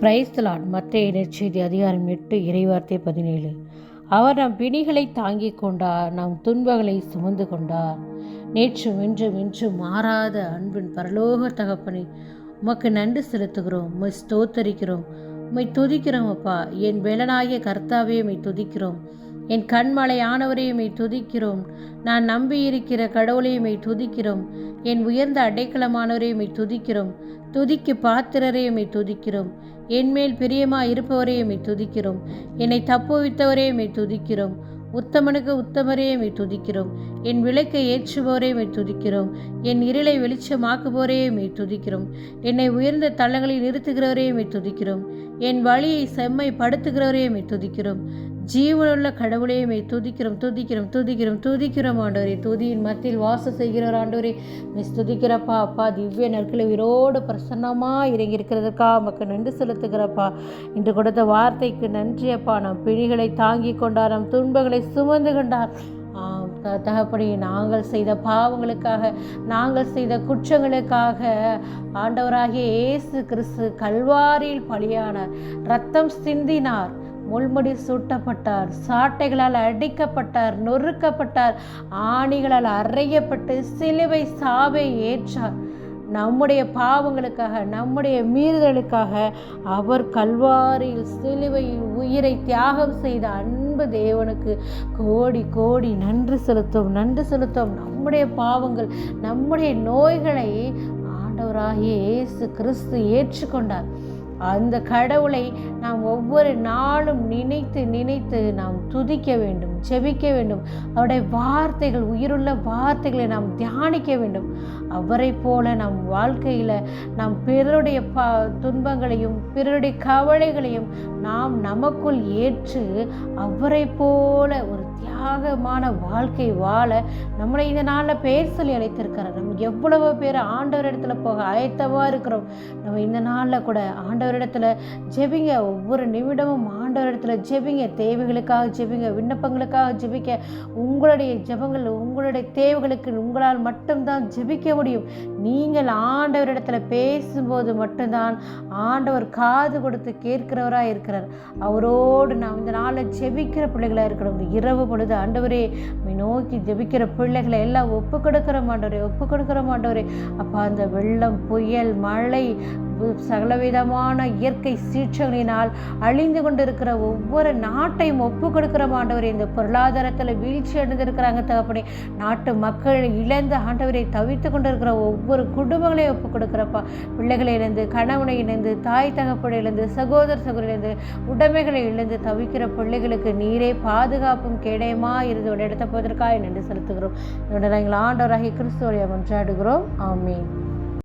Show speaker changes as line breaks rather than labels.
பிரைஸ்தலான் மற்ற நெற்செய்தி அதிகாரம் எட்டு இறைவார்த்தை பதினேழு. அவர் நம் பிணிகளை தாங்கிக் கொண்டார் நம் துன்பங்களை சுமந்து கொண்டார். நேற்றும் இன்றும் இன்றும் மாறாத அன்பின் பரலோக தகப்பனை உமக்கு நன்றி செலுத்துகிறோம் உம்மை ஸ்தோத்தரிக்கிறோம் உம்மை துதிக்கிறோம் அப்பா. என் வேலனாகிய கர்த்தாவே உம்மை துதிக்கிறோம். என் கண்மலையானவரே உம்மை துதிக்கிறோம் நான் நம்பியிருக்கிற கடவுளையும் துதிக்கிறோம் என் உயர்ந்த அடைக்கலமானவரையும் துதிக்கிறோம் துதிக்கு பாத்திரரே துதிக்கிறோம் என்மேல் பிரியமா இருப்பவரே துதிக்கிறோம் என்னை தப்புவித்தவரே துதிக்கிறோம் உத்தமனுக்கு உத்தமரே துதிக்கிறோம் என் விளக்கை ஏற்றுபவரே துதிக்கிறோம் என் இருளை வெளிச்சமாக்குபவரே துதிக்கிறோம் என்னை உயர்ந்த தளங்களில் நிறுத்துகிறவரே துதிக்கிறோம் என் வழியை செம்மைப்படுத்துகிறவரே உம்மை துதிக்கிறோம் ஜீவனுள்ள கடவுளே துதிக்கிறோம் துதிக்கிறோம் துதிக்கிறோம் துதிக்கிறோம் ஆண்டவரே. துதியின் மத்தியில் வாசம் செய்கிறவர் ஆண்டவரே. மெய் துதிக்கிறப்பா அப்பா திவ்ய நற்களை உயிரோடு பிரசன்னமாக இறங்கி இருக்கிறதுக்கா மக்கள் நன்றி செலுத்துகிறப்பா. இன்று கொடுத்த வார்த்தைக்கு நன்றி அப்பா. நம் பிணிகளை தாங்கி கொண்டார் நம் துன்பங்களை சுமந்து கொண்டார். தகப்படி நாங்கள் செய்த பாவங்களுக்காக நாங்கள் செய்த குற்றங்களுக்காக ஆண்டவராகிய இயேசு கிறிஸ்து கல்வாரியில் பலியானார். ரத்தம் சிந்தினார். முள்முடி சூட்டப்பட்டார் சாட்டைகளால் அடிக்கப்பட்டார் நொறுக்கப்பட்டார் ஆணிகளால் அறையப்பட்டு சிலுவை சாவை ஏற்றார். நம்முடைய பாவங்களுக்காக நம்முடைய மீறுதலுக்காக அவர் கல்வாரியில் சிலுவையில் உயிரை தியாகம் செய்த அன்பு தேவனுக்கு கோடி கோடி நன்றி செலுத்தும் நன்றி செலுத்தும். நம்முடைய பாவங்கள் நம்முடைய நோய்களை ஆண்டவராகிய இயேசு கிறிஸ்து ஏற்றுக்கொண்டார். அந்த கடவுளை நாம் ஒவ்வொரு நாளும் நினைத்து நினைத்து நாம் துதிக்க வேண்டும். ஜெபிக்க வேண்டும். அவருடைய வார்த்தைகள் உயிருள்ள வார்த்தைகளை நாம் தியானிக்க வேண்டும். அவரை போல நம் வாழ்க்கையில் நாம் பிறருடைய ப துன்பங்களையும் பிறருடைய கவலைகளையும் நாம் நமக்குள் ஏற்று அவரை போல ஒரு தியாகமான வாழ்க்கை வாழ நம்மளை இந்த நாளில் பேர் சொல்லி அழைத்திருக்கிறார். நம்ம எவ்வளவு பேர் ஆண்டவரிடத்துல போக ஆயத்தமாக இருக்கிறோம். நம்ம இந்த நாளில் கூட ஆண்டவர் இடத்துல ஜெபிங்க. ஒவ்வொரு நிமிடமும் ஆண்டவரிடத்துல ஜெபிங்க. தேவைகளுக்காக ஜெபிங்க. விண்ணப்பங்களுக்காக ஜெபிக்க. உங்களுடைய ஜெபங்கள் உங்களுடைய தேவைகளுக்கு உங்களால் மட்டும்தான் ஜெபிக்க முடியும். நீங்கள் ஆண்டவரிடத்தில் பேசும்போது மட்டும்தான் ஆண்டவர் காது கொடுத்து கேட்கிறவராக இருக்கிறார். அவரோடு நாம் இந்த நாளில் ஜெபிக்கிற பிள்ளைகளாக இருக்கணும் இரவு பொழுது ஆண்டவரே நோக்கி ஜெபிக்கிற பிள்ளைகளை எல்லாம் ஒப்பு கொடுக்கிற மாட்டவரே ஒப்பு கொடுக்கிற மாட்டவரே அப்போ அந்த வெள்ளம் புயல் மழை சகலவிதமான இயற்கை சீற்றங்களினால் அழிந்து கொண்டிருக்கிற ஒவ்வொரு நாட்டையும் ஒப்பு கொடுக்கிற ஆண்டவரே. இந்த பொருளாதாரத்தில் வீழ்ச்சி அடைந்திருக்கிறாங்க தகப்பனே. நாட்டு மக்கள் இழந்த ஆண்டவரை தவித்து கொண்டிருக்கிற ஒவ்வொரு குடும்பங்களையும் ஒப்பு கொடுக்குறப்பா. பிள்ளைகளை இழந்து கணவனை இழந்து தாய் தகப்பனை இழந்து சகோதர சகோதரி இழந்து உடைமைகளை இழந்து தவிக்கிற பிள்ளைகளுக்கு நீரே பாதுகாப்பும் கேடயமா இருந்து ஒரு இடத்த போவதற்காக நன்றி செலுத்துகிறோம். இதோட நாங்கள் ஆண்டவராகிய கிறிஸ்துவோடைய மன்றாடுகிறோம் ஆமீன்.